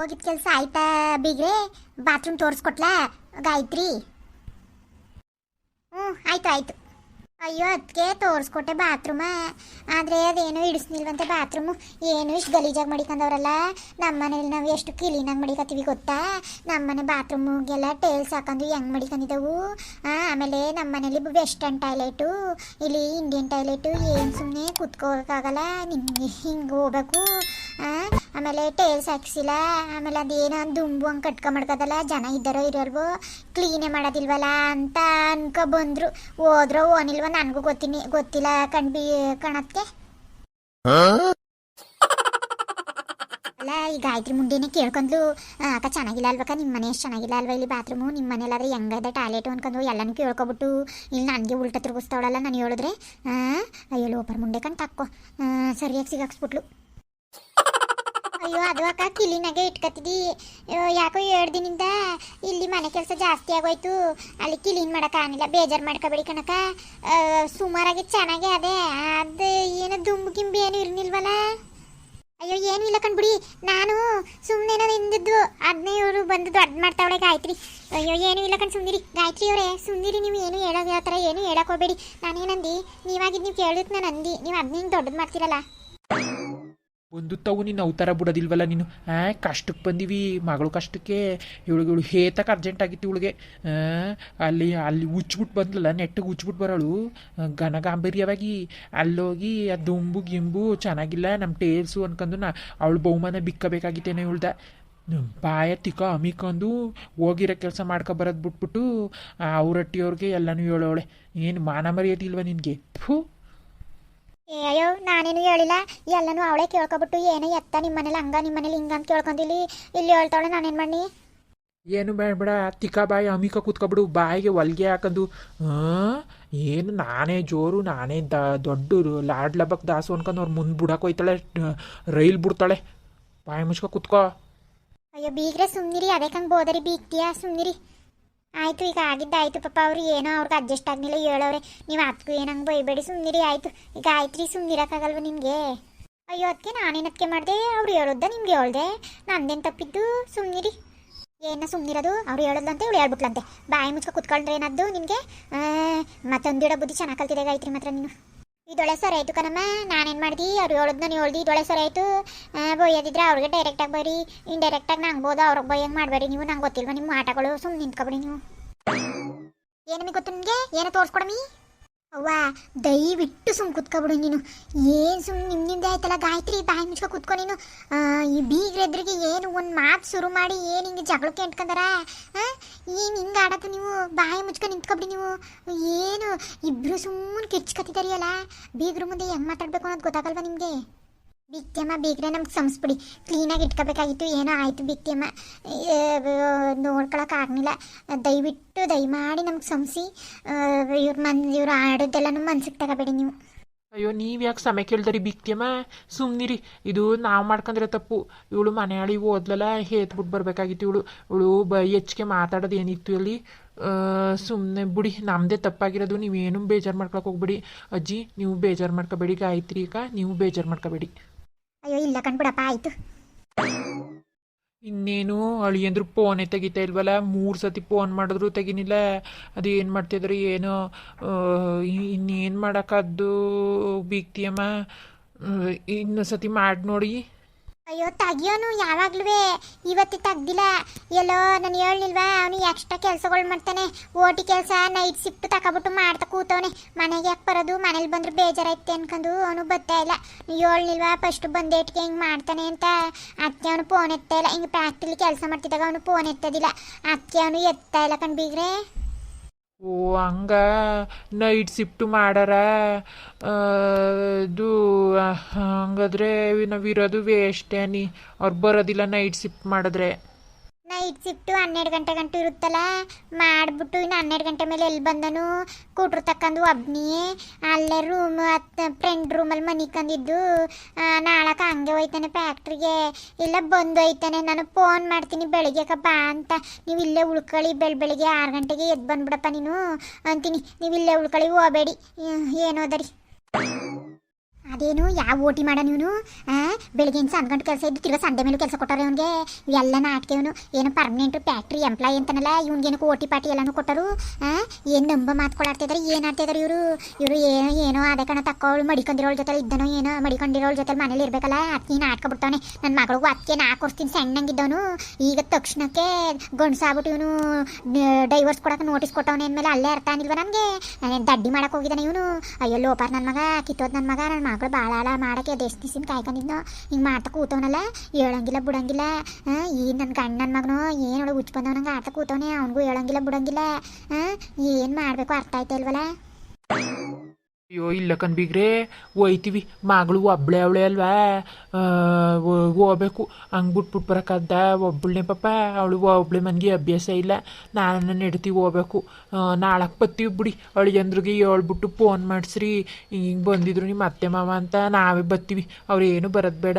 ಹೋಗಿದ್ ಕೆಲಸ ಆಯ್ತಾ ಬೀಗ್ರೆ? ಬಾತ್ರೂಮ್ ತೋರಿಸ್ಕೊಟ್ಲಾ? ಗಾಯತ್ರಿ? ಹ್ಞೂ, ಆಯ್ತು ಆಯ್ತು. ಅಯ್ಯೋ ಅದಕ್ಕೆ ತೋರಿಸ್ಕೊಟ್ಟೆ ಬಾತ್ರೂಮ ಆದರೆ ಅದೇನು ಇಡಿಸ್ನಿಲ್ವಂತೆ ಬಾತ್ರೂಮು ಏನು ಇಷ್ಟು ಗಲೀಜಾಗಿ ಮಡಿಕೊಂಡವ್ರಲ್ಲ ನಮ್ಮ ಮನೇಲಿ ನಾವು ಎಷ್ಟು ಕ್ಲೀನಾಗಿ ಮಡಿಕತ್ತೀವಿ ಗೊತ್ತಾ? ನಮ್ಮ ಮನೆ ಬಾತ್ರೂಮ್ಗೆಲ್ಲ ಟೇಲ್ಸ್ ಹಾಕೊಂಡು ಹೆಂಗೆ ಮಡಿಕೊಂಡಿದ್ದೆವು ಆಮೇಲೆ ನಮ್ಮ ಮನೇಲಿ ವೆಸ್ಟರ್ನ್ ಟಾಯ್ಲೆಟು ಇಲ್ಲಿ ಇಂಡಿಯನ್ ಟಾಯ್ಲೆಟು ಏನು ಸುಮ್ಮನೆ ಕುತ್ಕೋಬೇಕಾಗಲ್ಲ ನಿಮಗೆ ಹಿಂಗೆ ಹೋಗ್ಬೇಕು? ಆಮೇಲೆ ಟೇಲ್ಸ್ ಹಾಕ್ಸಿಲ್ಲ ಆಮೇಲೆ ಅದೇನೋ ದುಂಬು ಹಂಗೆ ಕಟ್ಕೊ ಮಾಡ್ಕೋದಲ್ಲ ಜನ ಇದ್ದಾರೋ ಇರೋರ್ಗು ಕ್ಲೀನೇ ಮಾಡೋದಿಲ್ವಲ್ಲ ಅಂತ ಅನ್ಕೊ ಬಂದ್ರು. ಹೋದ್ರೋ ಓನಿಲ್ವ ನನಗೂ ಗೊತ್ತೀನಿ ಗೊತ್ತಿಲ್ಲ ಕಣ್ಬಿ ಕಣಕ್ಕೆ ಅಲ್ಲ ಈ ಗಾಯತ್ರಿ ಮುಂದೆನೇ ಕೇಳ್ಕೊಂಡ್ಲು ಅಕ್ಕ ಚೆನ್ನಾಗಿಲ್ಲ ಅಲ್ವಕ್ಕ ನಿಮ್ಮ ಮನೆ ಎಷ್ಟು ಚೆನ್ನಾಗಿಲ್ಲ ಅಲ್ವಾ ಇಲ್ಲಿ ಬಾತ್ರೂಮು ನಿಮ್ಮ ಮನೇಲಾದ್ರೆ ಹೆಂಗದ ಟಾಯ್ಲೆಟ್ ಅನ್ಕೊಂಡು ಎಲ್ಲನೂ ಕೇಳ್ಕೊಬಿಟ್ಟು ಇಲ್ಲಿ ನನಗೆ ಉಲ್ಟ ತಿರುಗಿಸ್ತಾವಳಲ್ಲ ನಾನು ಹೇಳಿದ್ರೆ ಆ, ಅಯ್ಯೋ ಲೋಪರ್ ಮುಂಡೆ ಕಣ್ ತಕ್ಕೋ. ಸರಿಯಾಗಿ ಸಿಗಾಕ್ಸ್ಬಿಟ್ಲು. ಅಯ್ಯೋ, ಅದು ಅಕ್ಕ ಕಿಲಿನಾಗೆ ಇಟ್ಕತ್ತಿದಿ. ಯಾಕೋ ಎರಡು ದಿನದಿಂದ ಇಲ್ಲಿ ಮನೆ ಕೆಲಸ ಜಾಸ್ತಿ ಆಗೋಯ್ತು. ಅಲ್ಲಿ ಕ್ಲೀನ್ ಆಗಿಲ್ಲ ಬೇಜಾರು ಮಾಡ್ಕೋಬೇಡಿ ಕಣಕ ಸುಮಾರಾಗಿ ಚೆನ್ನಾಗೆ ಅದೇ. ಅದು ಏನು ದುಂಬು ಗಿಂಬು ಏನು ಇರ್ನಿಲ್ವಲ್ಲ ಅಯ್ಯೋ, ಏನು ಇಲ್ಲ ಕಣ್ಬಿಡಿ. ನಾನು ಸುಮ್ಮನೆ ಹಿಂದಿದ್ದು ಅದನ್ನೇ ಇವರು ಬಂದು ದೊಡ್ಡ ಮಾಡ್ತಾವಳೆ ಗಾಯತ್ರಿ. ಅಯ್ಯೋ, ಏನು ಇಲ್ಲ ಕಣ್ ಸುಂದಿರಿ ಗಾಯತ್ರಿ ಅವರೇ ಸುಂದಿರಿ ನೀವು ಏನು ಹೇಳೋ ಯಾವ ಥರ ಏನು ಹೇಳಕ್ ಹೋಗ್ಬೇಡಿ. ನಾನೇನಂದಿ? ನೀವಾಗಿದ್ದು ನೀವು ಕೇಳಿದ್ ನಾನು ಅಂದಿ ನೀವು ಅದನ್ನ ಹಿಂಗೆ ದೊಡ್ಡದು ಮಾಡ್ತೀರಲ್ಲ? ತಗು ನೀನು ಅವತಾರ ಬಿಡೋದಿಲ್ವಲ್ಲ ನೀನು? ಆ ಕಷ್ಟಕ್ಕೆ ಬಂದೀವಿ, ಮಗಳು ಕಷ್ಟಕ್ಕೆ ಇವಳಿಗೆ ಇವಳು ಹೇತಕ್ಕೆ ಅರ್ಜೆಂಟ್ ಆಗಿತ್ತು ಇವಳಿಗೆ. ಅಲ್ಲಿ ಅಲ್ಲಿ ಉಚ್ಬಿಟ್ಟು ಬಂದಲ್ಲ ನೆಟ್ಟಿಗೆ ಉಚ್ಬಿಟ್ಟು ಬರೋಳು. ಘನ ಗಾಂಭೀರ್ಯವಾಗಿ ಅಲ್ಲೋಗಿ, ಆ ದುಂಬು ಗಿಂಬು ಚೆನ್ನಾಗಿಲ್ಲ ನಮ್ಮ ಟೇಲ್ಸು ಅನ್ಕೊಂಡು ನಾ ಅವಳು ಬಹುಮಾನ ಬಿಕ್ಕಬೇಕಾಗಿತ್ತೇನೋ ಇವಳ್ದ. ಬಾಯ ತಿಕ್ಕ ಅಮಿಕೊಂಡು ಹೋಗಿರೋ ಕೆಲಸ ಮಾಡ್ಕೊ ಬರೋದು ಬಿಟ್ಬಿಟ್ಟು ಅವ್ರಟ್ಟಿಯವ್ರಿಗೆ ಎಲ್ಲನೂ ಹೇಳೋಳೆ. ಏನು ಮಾನ ಮರ್ಯಾದಿಲ್ವ ನಿನಗೆ? ಥೂ ಅಯ್ಯೋ, ನಾನೇನು ಎಲ್ಲನೂ ಅವಳೇ ಕೇಳ್ಕೊಬಿಟ್ಟು ಏನೇ ಎತ್ತ ನಿಮ್ಮ ಮನೇಲಿ ಹಂಗ ನಿಮ್ಮ ಮನೇಲಿ ಹಿಂಗ ಅಂತ ಕೇಳ್ಕೊಂದಿಲ್ಲಿ ಇಲ್ಲಿ ಹೇಳ್ತಾಳೆ ನಾನೇನು ಮಾಡಿ ಏನು ಬೇಡ ತಿಕ್ಕ ಬಾಯಿ ಅಮಿಕ ಕೂತ್ಕೊಬಿಡು ಬಾಯಿಗೆ ಹೊಲ್ಗೆ ಹಾಕೊಂಡು ಆ ಏನು ನಾನೇ ಜೋರು ನಾನೇ ದ ದೊಡ್ಡ ಲಾಡ್ ಲಬಕ್ ದಾಸು ಅನ್ಕೊಂಡು ಅವ್ರು ಮುಂದೆ ಬಿಡಕ್ಕೆ ಹೋಯ್ತಾಳೆ ರೈಲ್ ಬಿಡ್ತಾಳೆ. ಬಾಯಿ ಮುಚ್ಕೊ ಕೂತ್ಕೋ. ಅಯ್ಯೋ ಬೀಗ್ರೆ ಸುಮ್ನಿರಿ ಅದಕ್ಕೆ ಹಂಗೆ ಬೋದರಿ ಬೀಗ್ತೀಯಾ? ಸುಮ್ನಿರಿ. ಆಯ್ತು ಈಗ ಆಗಿದ್ದಾಯ್ತು ಪಾಪ ಅವ್ರು ಏನೋ ಅವ್ರಿಗೆ ಅಡ್ಜಸ್ಟ್ ಆಗಲಿಲ್ಲ ಹೇಳೋರೆ ನೀವು ಅದಕ್ಕೂ ಏನು ಹಂಗೆ ಬೈಬೇಡಿ ಸುಮ್ನಿರಿ ಆಯ್ತು. ಈಗ ಆಯ್ತು ರೀ ಸುಮ್ನಿರಕ್ಕಾಗಲ್ವ ನಿಮಗೆ? ಅಯ್ಯೋ ಅದಕ್ಕೆ ನಾನೇನದಕ್ಕೆ ಮಾಡಿದೆ? ಅವ್ರು ಹೇಳೋದ ನಿಮ್ಗೆ ಹೇಳ್ದೆ. ನಂದೇನು ತಪ್ಪಿದ್ದು? ಸುಮ್ಮನಿರಿ ಏನ ಸುಮ್ಮನಿರೋದು ಅವ್ರು ಹೇಳೋದಂತೆ, ಇವಳು ಹೇಳ್ಬಿಟ್ಲಂತೆ. ಬಾಯಿ ಮುಚ್ಕೊ ಕುತ್ಕೊಂಡ್ರೆ ಏನದ್ದು ನಿನಗೆ ಮತ್ತೊಂದಿಡೋ ಬುದ್ಧಿ ಚೆನ್ನಾಗಿ ಕಲ್ತಿದೆ ಗಾಯತ್ರಿ ಮಾತ್ರ ನೀನು. ಇದೊಳೆ ಸರಿ ಆಯಿತು ಕಣಮ್ಮ. ನಾನೇನು ಮಾಡ್ದಿ? ಅವ್ರು ಹೇಳೋದು ನಾನು ಹೇಳ್ದಿ ಇದೊಳೆ ಸರಿ ಆಯಿತು. ಬೊಯ್ಯೋದಿದ್ರೆ ಅವ್ರಿಗೆ ಡೈರೆಕ್ಟಾಗಿ ಬರೀ. ಇಂಡೈರೆಕ್ಟಾಗಿ ನಂಗೆ ಬೋದು ಅವ್ರಿಗೆ ಬೈಯಂಗೆ ಮಾಡಬೇಡಿ ನೀವು? ನಂಗೆ ಗೊತ್ತಿಲ್ವ ನಿಮ್ಮ ಆಟಗಳು? ಸುಮ್ಮನೆ ನಿಂತ್ಕೊಬೇಡಿ ನೀವು. ಏನು ನಿಮಗೆ ಗೊತ್ತು ನಿಮಗೆ? ಏನೋ ತೋರಿಸ್ಕೊಡಮಿ ಅವ್ವ, ದಯವಿಟ್ಟು ಸುಮ್ ಕುತ್ಕೊಬಿಡು ನೀನು. ಏನು ಸುಮ್ಮನೆ ನಿಮ್ಮಿಂದ ಆಯ್ತಲ್ಲ, ಗಾಯತ್ರಿ, ಬಾಯಿ ಮುಚ್ಕೊ ಕುತ್ಕೊ ನೀನು. ಈ ಬೀಗ್ರ ಎದ್ರಿಗೆ ಏನು ಒಂದು ಮಾತು ಶುರು ಮಾಡಿ ಏನು ಹಿಂಗೆ ಜಗಳಕ್ಕೆ ಇಟ್ಕೊಂಡಾರ ಏನು ಹಿಂಗೆ ಆಡತ್ತೆ ನೀವು? ಬಾಯಿ ಮುಚ್ಕೊ ನಿಂತ್ಕೊಬಿಡಿ ನೀವು. ಏನು, ಇಬ್ರು ಸುಮ್ಮನೆ ಕಿಚ್ಕೊತಿದ್ದಾರಿಯಲ್ಲ ಬೀಗ್ರ ಮುಂದೆ ಹೆಂಗೆ ಮಾತಾಡ್ಬೇಕು ಅನ್ನೋದು ಗೊತ್ತಾಗಲ್ವಾ ನಿಮಗೆ? ಬಿಕ್ತಿಯಮ್ಮ ಬೇಗನೆ ನಮ್ಗೆ ಸಂಸ್ಬಿಡಿ. ಕ್ಲೀನಾಗಿ ಇಟ್ಕೋಬೇಕಾಗಿತ್ತು, ಏನೋ ಆಯಿತು ಬಿಕ್ತಿಯಮ್ಮ ನೋಡ್ಕೊಳಕ್ಕೆ ಆಗಲಿಲ್ಲ. ದಯವಿಟ್ಟು ದಯಮಾಡಿ ನಮ್ಗೆ ಸಂಸಿ ಇವ್ರ ಮನ್, ಇವ್ರು ಆಡೋದೆಲ್ಲನೂ ಮನ್ಸಿಗೆ ತಗೋಬೇಡಿ ನೀವು. ಅಯ್ಯೋ, ನೀವು ಯಾಕೆ ಸಮಯ ಕೇಳ್ದರಿ ಬಿಕ್ತಿಯಮ್ಮ ಸುಮ್ಮನಿರಿ ಇದು ನಾವು ಮಾಡ್ಕೊಂಡ್ರೆ ತಪ್ಪು. ಇವಳು ಮನೆಯಾಳಿ ಓದ್ಲಲ್ಲ ಹೇತ್ಬಿಟ್ಟು ಬರಬೇಕಾಗಿತ್ತು ಇವಳು. ಇವಳು ಬ ಹೆಚ್ಚಿಗೆ ಮಾತಾಡೋದು ಏನಿತ್ತು ಅಲ್ಲಿ? ಸುಮ್ಮನೆ ಬಿಡಿ ನಮ್ಮದೇ ತಪ್ಪಾಗಿರೋದು, ನೀವೇನು ಬೇಜಾರು ಮಾಡ್ಕೊಳಕ್ಕೆ ಹೋಗ್ಬಿಡಿ. ಅಜ್ಜಿ, ನೀವು ಬೇಜಾರು ಮಾಡ್ಕೋಬೇಡಿ, ಗಾಯತ್ರಿ ಈಗ ನೀವು ಬೇಜಾರು ಮಾಡ್ಕೋಬೇಡಿ. ಅಯ್ಯೋ, ಇಲ್ಲ ಕಣ್ಬಿಡಪ್ಪ, ಆಯಿತು. ಇನ್ನೇನು? ಅಳಿಯಂದ್ರು ಫೋನೇ ತೆಗಿತಾ ಇಲ್ವಲ್ಲ? ಮೂರು ಸತಿ ಫೋನ್ ಮಾಡಿದ್ರು ತೆಗಿನಿಲ್ಲ. ಅದು ಏನು ಮಾಡ್ತಿದ್ರು, ಏನೋ? ಇನ್ನೇನು ಮಾಡೋಕ್ಕದ್ದು, ಬೀಗ್ತಿಯಮ್ಮ? ಇನ್ನೊಂದು ಸತಿ ಮಾಡಿ ನೋಡಿ. ಅಯ್ಯೋ, ತಗಿಯೋನು ಯಾವಾಗ್ಲೂ ಇವತ್ತು ತೆಗ್ದಿಲ್ಲ. ಎಲ್ಲೋ ನಾನು ಹೇಳಿಲ್ವಾ ಅವನು ಎಕ್ಸ್ಟ್ರಾ ಕೆಲಸಗಳು ಮಾಡ್ತಾನೆ. ಓಟಿ ಕೆಲಸ ನೈಟ್ ಶಿಫ್ಟ್ ತಗೊಬಿಟ್ಟು ಮಾಡ್ತಾ ಕೂತವನೆ. ಮನೆಗೆ ಯಾಕೆ ಬರೋದು? ಮನೇಲಿ ಬಂದ್ರೆ ಬೇಜಾರೈತೆ ಅನ್ಕೊಂಡು ಅವನು ಬರ್ತಾ ಇಲ್ಲ. ಹೇಳಿಲ್ವಾ ಫಸ್ಟ್ ಬಂದೇಟ್ಗೆ ಹಿಂಗೆ ಮಾಡ್ತಾನೆ ಅಂತ? ಅದಕ್ಕೆ ಅವನು ಫೋನ್ ಎತ್ತಾ ಇಲ್ಲ. ಹಿಂಗೆ ಫ್ಯಾಕ್ಟ್ರಿಲಿ ಕೆಲಸ ಮಾಡ್ತಿದ್ದಾಗ ಅವನು ಫೋನ್ ಎತ್ತದಿಲ್ಲ. ಅಕ್ಕಿ ಅವನು ಎತ್ತಾ ಇಲ್ಲ ಕಣ್ ಬೀಗ್ರೆ. ಓ, ಹಂಗ ನೈಟ್ ಶಿಫ್ಟ್ ಮಾಡಾರ? ಇದು ಹಂಗಾದ್ರೆ ನಾವಿರೋದು ವೇಸ್ಟೇ ನೀ. ಅವ್ರು ಬರೋದಿಲ್ಲ ನೈಟ್ ಶಿಫ್ಟ್ ಮಾಡಿದ್ರೆ. ನೈಟ್ ಶಿಫ್ಟು ಹನ್ನೆರಡು ಗಂಟೆ ಗಂಟು ಇರುತ್ತಲ್ಲ, ಮಾಡಿಬಿಟ್ಟು ಇನ್ನು ಹನ್ನೆರಡು ಗಂಟೆ ಮೇಲೆ ಎಲ್ಲಿ ಬಂದನು? ಕೂಟ್ರು ತಕ್ಕಂದು ಒಬ್ನಿ, ಅಲ್ಲೇ ರೂಮ್ ಹತ್ತು ಫ್ರೆಂಡ್ ರೂಮಲ್ಲಿ ಮನಿಕಂದಿದ್ದು ನಾಳಕ್ಕೆ ಹಂಗೆ ಹೋಯ್ತಾನೆ ಫ್ಯಾಕ್ಟ್ರಿಗೆ ಇಲ್ಲ ಬಂದು ಹೋಯ್ತಾನೆ, ನಾನು ಫೋನ್ ಮಾಡ್ತೀನಿ ಬೆಳಿಗ್ಗೆಕ ಬಾ ಅಂತ. ನೀವು ಇಲ್ಲೇ ಉಳ್ಕೊಳ್ಳಿ ಬೆಳ, ಬೆಳಿಗ್ಗೆ ಆರು ಗಂಟೆಗೆ ಎದ್ದು ಬಂದ್ಬಿಡಪ್ಪ ನೀನು ಅಂತೀನಿ. ನೀವು ಇಲ್ಲೇ ಉಳ್ಕೊಳ್ಳಿ ಹೋಗಬೇಡಿ. ಏನೋದರಿ ಅದೇನು, ಯಾವ ಓಟಿ ಮಾಡ ಆ, ಬೆಳಿಗ್ಗೆ ಸಂದ್ ಗಂಟೆ ಕೆಲಸ ಇದ್ದು ತಿರ್ಗಾ ಸಂಡೆ ಮೇಲೆ ಕೆಲಸ ಕೊಟ್ಟಾರೆ ಇವನಿಗೆ? ಎಲ್ಲ ನಾಟಕ ಇವನು. ಏನು ಪರ್ಮನೆಂಟ್ ಫ್ಯಾಕ್ಟ್ರಿ ಎಂಪ್ಲಾಯ್ ಅಂತಾನಲ್ಲ ಇವ್ನಿಗೇನಕ್ಕೆ ಓಟಿ ಪಾಟಿ ಎಲ್ಲನೂ ಕೊಟ್ಟರು ಏನು ನಂಬ ಮಾತ್ಕೊಳಾಡ್ತಿದ್ದಾರೆ ಏನು ಆಡ್ತಿದ್ದಾರೆ ಇವರು? ಇವರು ಏನೋ ಏನೋ ಅದೇ ಕಣ, ತಕ್ಕೋಳು ಮಡಿಕೊಂಡಿರೋಳ ಜೊತೆ ಇದ್ದನೋ ಏನೋ ಮಡಿಕೊಂಡಿರೋಳ ಜೊತೆ ಮನೇಲಿ ಇರಬೇಕಲ್ಲ ಅದಕ್ಕೆ ನಾಟಕ ಬಿಡ್ತಾವನೆ. ನನ್ನ ಮಗಳಿಗೂ ಅದಕ್ಕೆ ನಾ ಕೊಡ್ತೀನಿ ಸಣ್ಣಂಗಿದ್ದವನು ಈಗ ತಕ್ಷಣಕ್ಕೆ ಗಂಡ್ಸಾಗ್ಬಿಟ್ಟು ಇವನು ಡೈವರ್ಸ್ ಕೊಡೋಕೆ ನೋಟಿಸ್ ಕೊಟ್ಟವನೆ ಅಂದಮೇಲೆ ಅಲ್ಲೇ ಅರ್ಥ ಅನಿಲ್ವ ನನಗೆ? ದಡ್ಡಿ ಮಾಡೋಕೆ ಹೋಗಿದ್ದಾನೆ ಇವನು? ಅಯ್ಯೋ, ಲೋಪಾರ್ ನನ್ನ ಮಗ, ಕಿತ್ತೋದು ನನ್ನ ಮಗ ನನ್ನ ಮಗಳು ಭಾಳ ಹಾಳ ಮಾಡಕ್ಕೆ ಎಷ್ಟು ದಿಸಿನ ಕಾಯ್ಕೊಂಡಿದ್ನೋ. ಹಿಂಗೆ ಮಾಡ್ತಾ ಕೂತವನಲ್ಲ, ಹೇಳಂಗಿಲ್ಲ, ಬಿಡಂಗಿಲ್ಲ. ಈ ನನ್ನ ಗಂಡ ನನ್ನ ಮಗನು ಏನು ಒಳಗೆ ಹುಚ್ಚು ಬಂದವ ನಂಗೆ ಆಡ್ತಾ ಕೂತವನೇ, ಅವನಿಗೂ ಹೇಳಂಗಿಲ್ಲ, ಬಿಡಂಗಿಲ್ಲ. ಏನು ಮಾಡಬೇಕು ಅರ್ಥ ಆಯ್ತಾ ಇಲ್ವಲ್ಲ ಅಯ್ಯೋ, ಇಲ್ಲ ಕಣ್ಬಿಗ್ರೆ ಒಯ್ತೀವಿ ಮಗಳು ಒಬ್ಳೆ ಅವಳೆ ಅಲ್ವಾ? ಹೋಗ್ಬೇಕು ಹಂಗೆ ಬಿಟ್ಬಿಟ್ಟು ಬರೋಕ್ಕಾದ ಒಬ್ಬಳನೇ ಪಾಪ. ಅವಳು ಒಬ್ಳೆ ಮನೆಗೆ ಅಭ್ಯಾಸ ಇಲ್ಲ. ನಾನು ನೆಡ್ತೀವಿ ಹೋಗ್ಬೇಕು ನಾಳಕ್ಕೆ ಬತ್ತೀವಿ ಬಿಡಿ. ಅಳಿಯಂದ್ರಿಗೆ ಹೇಳ್ಬಿಟ್ಟು ಫೋನ್ ಮಾಡಿಸ್ರಿ. ಹಿಂಗೆ ಬಂದಿದ್ರು ನಿಮ್ಮ ಅತ್ತೆ ಮಾವ ಅಂತ ನಾವೇ ಬತ್ತೀವಿ. ಅವ್ರು ಏನು ಬರೋದು ಬೇಡ.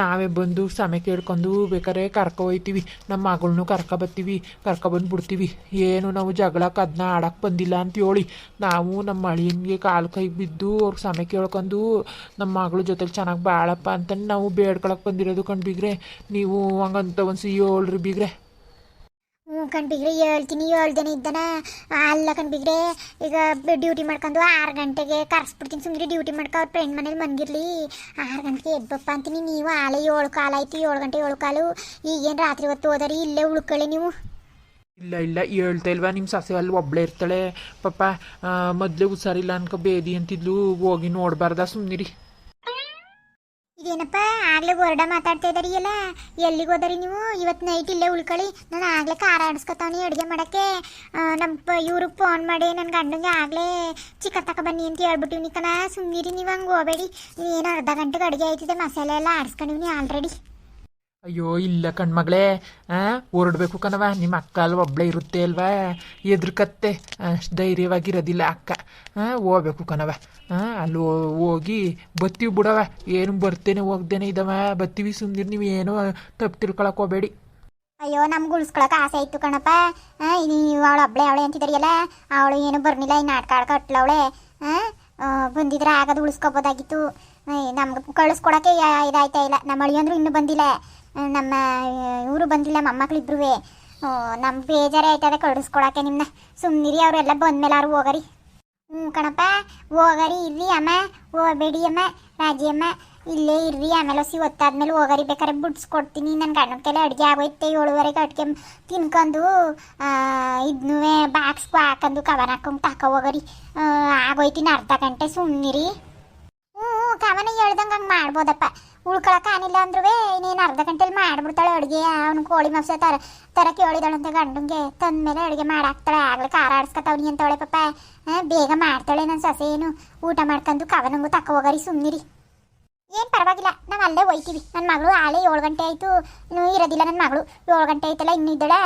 ನಾವೇ ಬಂದು ಸಮಯ ಕೇಳ್ಕೊಂಡು ಬೇಕಾರೆ ಕರ್ಕೊ ಹೋಯ್ತೀವಿ. ನಮ್ಮ ಮಗಳನ್ನೂ ಕರ್ಕೊ ಬತ್ತೀವಿ. ಕರ್ಕೊ ಬಂದು ಬಿಡ್ತೀವಿ. ಏನು ನಾವು ಜಗಳಕ್ಕೆ ಅದನ್ನ ಆಡಕ್ಕೆ ಬಂದಿಲ್ಲ ಅಂತ ಹೇಳಿ. ನಾವು ನಮ್ಮ ಅಳಿಯನ್ಗೆ ಕಾಲು ಕೈ ಬಿದ್ದು ಅವ್ರ ಸಮಯ ಕೇಳ್ಕೊಂಡು ನಮ್ಮ ಮಗಳ ಜೊತೆಲಿ ಚೆನ್ನಾಗಿ ಬಾಳಪ್ಪ ಅಂತ ನಾವು ಬೇಡ್ಕೊಳಕ್ಕೆ ಬಂದಿರೋದು ಕಂಡ್ಬಿಗ್ರೆ ನೀವು ಹಂಗಂತ ಒಂದು ಹೇಳ್ರಿ ಬಿಗ್ರೆ. ಹ್ಞೂ ಕಣ್ಬಿಗ್ರೆ ಹೇಳ್ತೀನಿ ಹೇಳ್ದೇನೆ ಇದ್ದಾನ. ಅಲ್ಲ ಕಣ್ಬಿಗ್ರೆ ಈಗ ಡ್ಯೂಟಿ ಮಾಡ್ಕೊಂಡು ಆರು ಗಂಟೆಗೆ ಕರ್ಸ್ಬಿಡ್ತೀನಿ. ಸುಮ್ಮನೆ ಡ್ಯೂಟಿ ಮಾಡ್ಕೊ, ಅವ್ರ ಫ್ರೆಂಡ್ ಮನೇಲಿ ಮನ್ಗಿರ್ಲಿ ಆರು ಗಂಟೆಗೆ ಎದ್ದಪ್ಪ ಅಂತೀನಿ. ನೀವು ಆಳೆ ಏಳು ಕಾಲು ಆಯ್ತು, ಏಳು ಗಂಟೆ ಏಳು ಕಾಲು. ಈಗೇನು ರಾತ್ರಿ ಹೊತ್ತು ಹೋದರಿ? ಇಲ್ಲೇ ಉಳ್ಕೊಳ್ಳಿ ನೀವು. ಇಲ್ಲ ಇಲ್ಲ, ಹೇಳ್ತಾ ಇಲ್ವಾ? ನಿಮ್ಮ ಸೊಸೆ ಅಲ್ಲಿ ಒಬ್ಳೆ ಇರ್ತಾಳೆ. ಪಾಪ ಮೊದಲೇ ಹುಷಾರಿಲ್ಲ ಅನ್ಕೊ ಬೇದಿ ಅಂತಿದ್ಲು. ಹೋಗಿ ನೋಡಬಾರ್ದ? ಸುಮ್ಮನಿರಿ ಇದೇನಪ್ಪ? ಆಗ್ಲೇ ಹೊರಡ ಮಾತಾಡ್ತಾ ಇದಾರಿ ಎಲ್ಲ. ಎಲ್ಲಿಗೆ ಹೋದರಿ ನೀವು? ಇವತ್ತು ನೈಟ್ ಇಲ್ಲೇ ಉಳ್ಕೊಳ್ಳಿ. ನಾನು ಆಗ್ಲೇ ಖಾರ ಆಡಿಸ್ಕೊತಾವನಿ ಅಡುಗೆ ಮಾಡೋಕ್ಕೆ. ನಮ್ಮ ಇವ್ರಿಗೆ ಫೋನ್ ಮಾಡಿ. ನನ್ನ ಗಂಡಂಗೆ ಆಗ್ಲೇ ಚಿಕ್ಕ ತಕ ಬನ್ನಿ ಅಂತ ಹೇಳ್ಬಿಟ್ಟಿವ್ನಿ ಕಣ. ಸುಮ್ಮನಿರಿ ನೀವು ಹಂಗೆ ಹೋಗಬೇಡಿ. ಏನು ಅರ್ಧ ಗಂಟೆಗೆ ಅಡುಗೆ ಆಯ್ತಿದೆ. ಮಸಾಲೆ ಎಲ್ಲ ಆಡಿಸ್ಕೊಂಡಿವ್ನಿ ಆಲ್ರೆಡಿ ಅಯ್ಯೋ, ಇಲ್ಲ ಕಣ್ಮಗಳೇ. ಆ ಹೊರಡ್ಬೇಕು ಕಣವ ನಿಮ್ಮ ಅಕ್ಕ ಅಲ್ಲಿ ಒಬ್ಳೆ ಇರುತ್ತೆ ಅಲ್ವಾ? ಎದ್ರಕತ್ತೆ ಅಷ್ಟು ಧೈರ್ಯವಾಗಿರೋದಿಲ್ಲ ಅಕ್ಕ. ಹೋಗ್ಬೇಕು ಕಣವ ಹಾ ಅಲ್ಲಿ ಹೋಗಿ ಬತ್ತೀವಿ ಬಿಡವ ಏನು ಬರ್ತೇನೆ, ಹೋಗ್ದೇನೆ ಇದವ. ಬತ್ತೀವಿ ಸುಮ್ಮನೆ ನೀವು ಏನೋ ತಪ್ಪು ತಿಳ್ಕೊಳಕ್ ಹೋಗ್ಬೇಡಿ. ಅಯ್ಯೋ, ನಮ್ಗೆ ಉಳಿಸ್ಕೊಳಕ್ಕೆ ಆಸೆ ಇತ್ತು ಕಣಪ್ಪ. ನೀವು ಅವಳು ಒಬ್ಳೆ ಅವಳೆ ಅಂತಿದ್ದಾರಿಯಲ್ಲ ಅವಳು ಏನು ಬರ್ನಿಲ್ಲ ಈ ನಾಟಕ ಆಡ್ಕ ಅಟ್ಲವಳೆ ಬಂದಿದ್ರೆ ಆಗದು ಉಳಿಸ್ಕೋಬೋದಾಗಿತ್ತು. ನಮ್ಗೆ ಕಳಿಸ್ಕೊಡಕ್ಕೆ ಇದಾಯ್ತಾ ಇಲ್ಲ. ನಮ್ಮ ಅಳಿಯಂದ್ರು ಇನ್ನೂ ಬಂದಿಲ್ಲ. ನಮ್ಮ ಇವರು ಬಂದಿಲ್ಲ ಮೊಮ್ಮಕ್ಳಿಬ್ರು ನಮ್ಮ ಬೇಜಾರೇ ಆಯ್ತದೆ ಕಳಿಸ್ಕೊಡಕ್ಕೆ ನಿಮ್ಮನ್ನ ಸುಮ್ಮನಿರಿ ಅವರೆಲ್ಲ ಬಂದ್ಮೇಲೆ ಅವ್ರು ಹೋಗರಿ. ಹ್ಞೂ ಕಣಪ್ಪ, ಹೋಗರಿ, ಇರ್ರಿ ಅಮ್ಮ. ಹೋಗಬೇಡಿ ಅಮ್ಮ, ರಾಜಿ ಅಮ್ಮ. ಇಲ್ಲೇ ಇರ್ರಿ, ಆಮೇಲೆ ಹೊಸಿ ಒತ್ತಾದ್ಮೇಲೆ ಹೋಗರಿ. ಬೇಕಾದ್ರೆ ಬಿಡ್ಸ್ಕೊಡ್ತೀನಿ. ನನ್ನ ಗಂಡನ ಕೈಲಿ ಅಡುಗೆ ಆಗೋಯ್ತೆ. ಏಳುವರೆಗೆ ಅಡುಗೆ ತಿನ್ಕೊಂಡು ಇದನ್ನೂ ಬಾಕ್ಸ್ಗೂ ಹಾಕೊಂಡು ಕವರ್ ಹಾಕೊಂಡು ತಕ ಹೋಗರಿ. ಆಗೋಯ್ತೀನಿ ಅರ್ಧ ಗಂಟೆ. ಸುಮ್ಮನಿರಿ ಕವನ ಹೇಳ್ದಂಗೆ ಹಂಗೆ ಮಾಡ್ಬೋದಪ್ಪ. ಉಳ್ಕೊಳಕ್ಕೆ ಆನಿಲ್ಲ ಅಂದ್ರೂ ಇನ್ನೇನು ಅರ್ಧ ಗಂಟೆಲಿ ಮಾಡ್ಬಿಡ್ತಾಳೆ ಅಡುಗೆ, ಅವ್ನು ಕೋಳಿ ಮಾಂಸ ತರ ತರ ಕೇಳಿದಾಳಂತೆ ಗಂಡಂಗೆ ತಂದ್ಮೇಲೆ ಅಡುಗೆ ಮಾಡಾಕ್ತಾಳೆ. ಆಗ್ಲೇ ಖಾರ ಆಡಿಸ್ಕೊತಾವನಿ ಅಂತವಳೆ ಪಾಪ. ಬೇಗ ಮಾಡ್ತಾಳೆ ನನ್ನ ಸೊಸೆ ಏನು ಊಟ ಮಾಡ್ಕೊಂಡು ಕವನಂಗೂ ತಕ್ಕ ಹೋಗರಿ ಸುಮ್ಮನಿರಿ ಏನು ಪರವಾಗಿಲ್ಲ, ನಾವು ಅಲ್ಲೇ ಹೋಯ್ತೀವಿ ನನ್ನ ಮಗಳು ಆಳೆ ಏಳು ಗಂಟೆ ಆಯಿತು, ಇನ್ನೂ ಇರೋದಿಲ್ಲ ನನ್ನ ಮಗಳು. ಏಳು ಗಂಟೆ ಆಯ್ತಲ್ಲ, ಇನ್ನೂ ಇದ್ದಾಳೆ.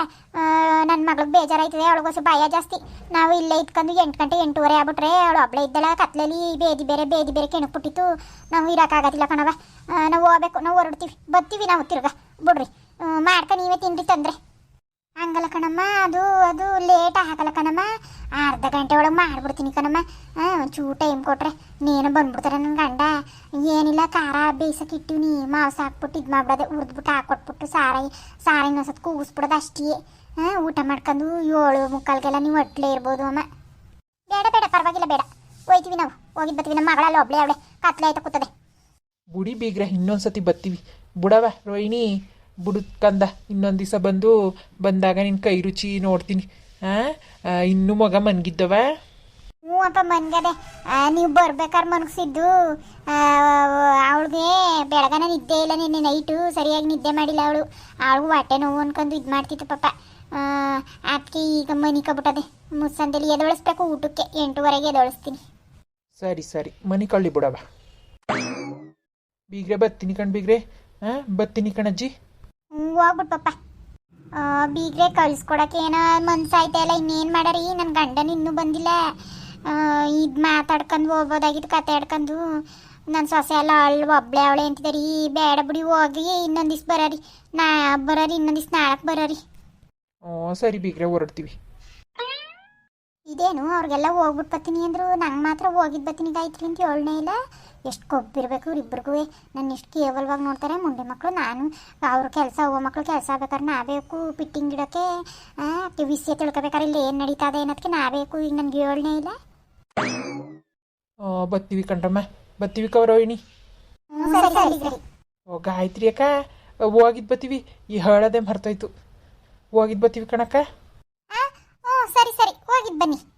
ನನ್ನ ಮಗಳಿಗೆ ಬೇಜಾರಾಯ್ತದೆ ಅವಳಿಗೋಸು ಭಯ ಜಾಸ್ತಿ. ನಾವು ಇಲ್ಲೇ ಇಟ್ಕೊಂಡು ಎಂಟು ಗಂಟೆ ಎಂಟೂವರೆ ಆಗ್ಬಿಟ್ರೆ ಅವಳು ಒಬ್ಳೆ ಇದ್ದಾಳೆ, ಕತ್ಲಲ್ಲಿ ಬೇದಿ ಬೇರೆ ಬೇದಿ ಬೇರೆ ಕೆಣಕ್ಬಿಟ್ಟಿತ್ತು ನಾವು ಇರೋಕ್ಕಾಗೋದಿಲ್ಲ ಕಣವ ನಾವು ಹೋಗ್ಬೇಕು, ನಾವು ಹೊರಡ್ತೀವಿ. ಬರ್ತೀವಿ ನಾವು ತಿರ್ಗ, ಬಿಡ್ರಿ. ಮಾಡ್ಕ, ನೀವೇ ತಿನ್ರಿ ತಂದ್ರೆ. ಹಂಗಲ್ಲ ಕಣಮ್ಮ, ಅದು ಅದು ಲೇಟ್ ಆಗಲ್ಲ ಕಣಮ್ಮ. ಅರ್ಧ ಗಂಟೆ ಒಳಗೆ ಮಾಡ್ಬಿಡ್ತೀನಿ ಕಣಮ್ಮ. ಒಂಚೂರು ಟೈಮ್ ಕೊಟ್ರೆ ನೀನು ಬಂದ್ಬಿಡ್ತಾರೆ ನನ್ನ ಗಂಡ. ಏನಿಲ್ಲ, ಖಾರ ಬೇಯಿಸಕ್ಕೆ ಇಟ್ಟಿವ್ನಿ ಮಾಂಸ ಹಾಕ್ಬಿಟ್ಟು ಇದು ಮಾಡ್ಬಿಡದೆ. ಹುರಿದ್ಬಿಟ್ಟು ಹಾಕೊಟ್ಬಿಟ್ಟು ಸಾರ ಸಾರಾಯಿ ಇನ್ನೊಂದ್ಸತ್ ಕೂಗಿಸ್ಬಿಡೋದು ಅಷ್ಟೇ. ಊಟ ಮಾಡ್ಕೊಂಡು ಏಳು ಮುಕ್ಕಾಲ್ಗೆಲ್ಲ ನೀವು ಒಟ್ಲೇ ಇರ್ಬೋದು ಅಮ್ಮ. ಬೇಡ ಬೇಡ, ಪರವಾಗಿಲ್ಲ, ಬೇಡ. ಹೋಯ್ತೀವಿ ನಾವು. ಹೋಗಿ ಬರ್ತೀವಿ ನಮ್ಮ ಮಗಳಲ್ಲಿ, ಒಬ್ಳೆ ಅವಳೆ. ಕತ್ಲೆ ಆಯ್ತಾ ಕೂತದೆ. ಬುಡಿ ಬೀಗ್ರ ಇನ್ನೊಂದ್ಸತಿ ಬರ್ತೀವಿ ಬುಡವ, ರೋಹಿಣಿ, ಬುಡದ್ ಕಂದ ಇನ್ನೊಂದು ದಿವಸ ಬಂದು ಬಂದಾಗ ನಿನ್ನ ಕೈ ರುಚಿ ನೋಡ್ತೀನಿ. ಹಾಂ ಇನ್ನೂ ಮಗ ಮನ್ಗಿದ್ದವ? ಹ್ಞೂ ಅಪ್ಪ ಮನ್ಗದೆ. ನೀವು ಬರ್ಬೇಕಾದ್ರೆ ಮನಗಿಸಿದ್ದು. ಅವಳಿಗೆ ಬೆಳಗನ ನಿದ್ದೆ ಇಲ್ಲ ನಿನ್ನೆ ನೈಟು ಸರಿಯಾಗಿ ನಿದ್ದೆ ಮಾಡಿಲ್ಲ ಅವಳು. ಅವಳಿಗೂ ಹೊಟ್ಟೆ ನೋವು ಅನ್ಕೊಂಡು ಇದು ಮಾಡ್ತಿತ್ತು ಪಾಪ. ಅದಕ್ಕೆ ಈಗ ಮನಿಕಬಿಟ್ಟದೆ ಮುಸ್ಸಂದಲ್ಲಿ ಎದೊಳಿಸ್ಬೇಕು ಊಟಕ್ಕೆ ಎಂಟುವರೆಗೆ ಎದೊಳಿಸ್ತೀನಿ. ಸರಿ ಸರಿ. ಮನೆ ಕಳ್ಳಿ ಬಿಡವ. ಬೀಗ್ರೆ ಬತ್ತೀನಿ ಕಣ್ ಬೀಗ್ರೆ. ಹಾಂ ಬತ್ತೀನಿ ಕಣಜ್ಜಿ. ಹ್ಞೂ ಹೋಗ್ಬಿಟ್ಟು ಪಪ್ಪ ಆ, ಬೀಗ್ರೆ ಕಳ್ಸ್ಕೊಡಕ್ಕೆ ಏನ ಮನ್ಸಾಯ್ತಾ ಇಲ್ಲ, ಇನ್ನೇನು ಮಾಡಾರಿ ನನ್ನ ಗಂಡನ ಇನ್ನೂ ಬಂದಿಲ್ಲ. ಇದು ಮಾತಾಡ್ಕೊಂಡು ಹೋಗ್ಬೋದಾಗಿತ್ತು, ಕತೆ ಆಡ್ಕೊಂಡು ನನ್ನ ಸೊಸೆ ಎಲ್ಲ ಅಳ್ ಒಬ್ಳೆ ಅವಳೆ ಅಂತಿದಾರಿ. ಬೇಡ ಬಿಡಿ ಹೋಗಿ ಇನ್ನೊಂದು ದಿವ್ಸ ಬರರಿ. ನಾ, ಬರೋರಿ, ಇನ್ನೊಂದು ದಿವ್ಸ ನಾಳಕ್ಕೆ ಬರೋರಿ. ಹ್ಞೂ ಸರಿ ಬೀಗ್ರೆ, ಹೊರಡ್ತೀವಿ. ಇದೇನು? ಅವ್ರಿಗೆಲ್ಲ ಹೋಗ್ಬಿಟ್ಟು ಬರ್ತೀನಿ ಅಂದ್ರು. ನಂಗೆ ಮಾತ್ರ ಹೋಗಿದ್ದು ಬರ್ತೀನಿ ಗಾಯತ್ರಿ ಅಂತ ಹೇಳನೇ ಇಲ್ಲ. ಎಷ್ಟು ಕೊಬ್ಬಿರ್ಬೇಕು ಇವ್ರಿಬ್ರಿಗೂ. ನನ್ನ ಎಷ್ಟು ಕೇವಲ್ವಾಗಿ ನೋಡ್ತಾರೆ ಮುಂಡೆ ಮಕ್ಕಳು ನಾನು. ಅವ್ರ ಕೆಲಸ ಹೋಗೋ ಮಕ್ಕಳು ಕೆಲಸ ಆಗ್ಬೇಕಾದ್ರೆ ನಾಬೇಕು ಪಿಟ್ಟಿಂಗ್ ಗಿಡಕ್ಕೆ ವಿಷಯ ತಿಳ್ಕೊಬೇಕಾದ್ರೆ ಇಲ್ಲಿ ಏನು ನಡೀತದೆ ಅನ್ನೋದಕ್ಕೆ ನಾಬೇಕು ಈಗ ನನಗೆ ಹೇಳನೇ ಇಲ್ಲ. ಬತ್ತೀವಿ ಕಣ್ರಮ್ಮ. ಬತ್ತೀವಿ ಕವರೋಹಿಣಿ ಓ ಗಾಯತ್ರಿ ಅಕ್ಕ ಹೋಗಿದ್ದು ಬತ್ತೀವಿ. ಈ ಹೇಳೋದೇ ಮರ್ತೋಯ್ತು. ಹೋಗಿದ್ ಬತ್ತೀವಿ ಕಣಕ್ಕ. ಸರಿ ಸರಿ. ಹೋಗಿದ್ದು ಬನ್ನಿ.